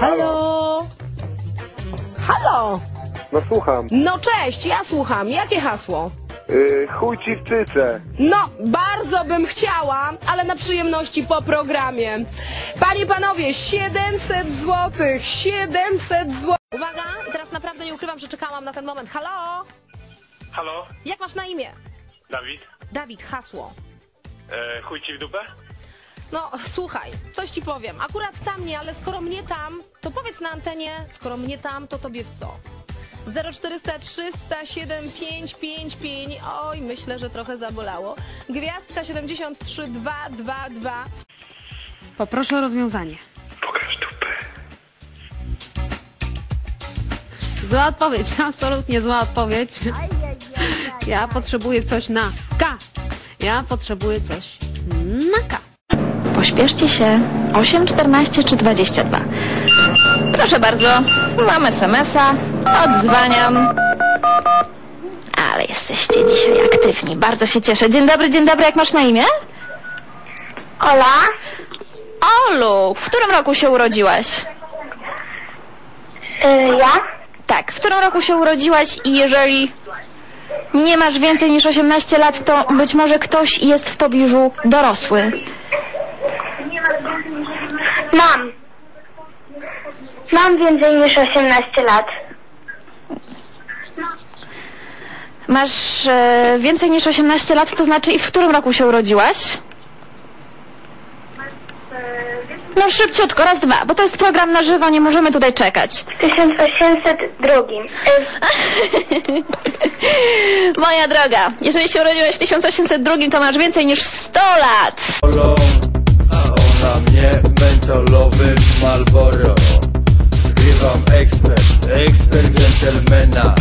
Halo? Halo? No słucham. No cześć, ja słucham. Jakie hasło? Yy, chuj ci w cyce. No, bardzo bym chciała, ale na przyjemności po programie. Panie, panowie, 700 złotych, 700 zł. Uwaga, i teraz naprawdę nie ukrywam, że czekałam na ten moment. Halo? Halo, Jak masz na imię? Dawid. Dawid, hasło. E, chuj ci w dupę? No, słuchaj, coś ci powiem. Akurat tam nie, ale skoro mnie tam, to powiedz na antenie, skoro mnie tam, to tobie w co? 0400 307 555. Oj, myślę, że trochę zabolało. Gwiazdka 73 222. Poproszę o rozwiązanie. Pokaż dupę. Zła odpowiedź, absolutnie zła odpowiedź. Ja potrzebuję coś na K. Ja potrzebuję coś na K. Pośpieszcie się. 8, 14 czy 22? Proszę bardzo, mam SMS-a, odzwaniam. Ale jesteście dzisiaj aktywni, bardzo się cieszę. Dzień dobry, dzień dobry, jak masz na imię? Ola? Olu, w którym roku się urodziłaś? Y, ja? Tak, w którym roku się urodziłaś i jeżeli nie masz więcej niż 18 lat, to być może ktoś jest w pobliżu dorosły. Mam. Mam więcej niż 18 lat. Masz e, więcej niż 18 lat, to znaczy i w którym roku się urodziłaś? No szybciutko, raz, dwa, bo to jest program na żywo, nie możemy tutaj czekać. W 1802. Y, Moja droga, jeżeli się urodziłeś w 1802, to masz więcej niż 100 lat. Mentolowym Malboro Zgrywam ekspert, ekspert gentlemana